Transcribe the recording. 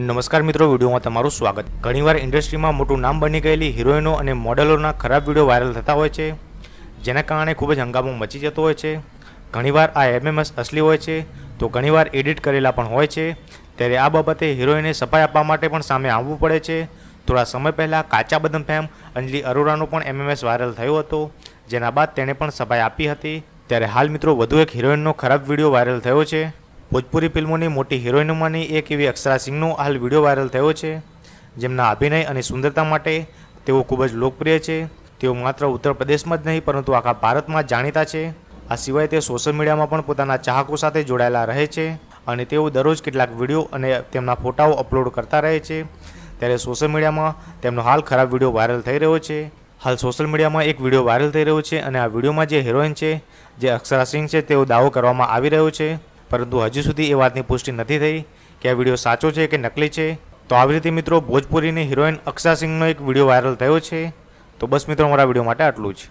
નમસ્કાર મિત્રો, વિડીયોમાં તમારું સ્વાગત. ઘણીવાર ઇન્ડસ્ટ્રીમાં મોટું નામ બની ગયેલી હિરોઈનો અને મોડેલોના ખરાબ વીડિયો વાયરલ થતા હોય છે, જેના કારણે ખૂબ જ હંગામો મચી જતો હોય છે. ઘણીવાર આ એમએમએસ અસલી હોય છે, તો ઘણીવાર એડિટ કરેલા પણ હોય છે. ત્યારે આ બાબતે હિરોઈને સફાઈ આપવા માટે પણ સામે આવવું પડે છે. થોડા સમય પહેલાં કાચા બદમ ફેમ અંજલિ અરોરાનો પણ એમએમએસ વાયરલ થયો હતો, જેના બાદ તેણે પણ સફાઈ આપી હતી. ત્યારે હાલ મિત્રો, વધુ એક હિરોઈનનો ખરાબ વીડિયો વાયરલ થયો છે. ભોજપુરી ફિલ્મોની મોટી હિરોઈનોમાંની એક એવી અક્ષરા સિંહનો હાલ વીડિયો વાયરલ થયો છે. જેમના અભિનય અને સુંદરતા માટે તેઓ ખૂબ જ લોકપ્રિય છે. તેઓ માત્ર ઉત્તર પ્રદેશમાં જ નહીં, પરંતુ આખા ભારતમાં જાણીતા છે. આ સિવાય તે સોશિયલ મીડિયામાં પણ પોતાના ચાહકો સાથે જોડાયેલા રહે છે અને તેઓ દરરોજ કેટલાક વીડિયો અને તેમના ફોટાઓ અપલોડ કરતા રહે છે. ત્યારે સોશિયલ મીડિયામાં તેમનો હાલ ખરાબ વીડિયો વાયરલ થઈ રહ્યો છે. હાલ સોશિયલ મીડિયામાં એક વીડિયો વાયરલ થઈ રહ્યો છે અને આ વિડીયોમાં જે હિરોઈન છે, જે અક્ષરા સિંહ છે તેવો દાવો કરવામાં આવી રહ્યો છે. પરંતુ હજી સુધી એ વાતની પુષ્ટિ નથી થઈ કે આ વીડિયો સાચો છે કે નકલી છે. તો આવી રીતે મિત્રો ભોજપુરીની હિરોઈન અક્ષા સિંહનો એક વીડિયો વાયરલ થયો છે. તો બસ મિત્રો મારા વીડિયો માટે આટલું જ.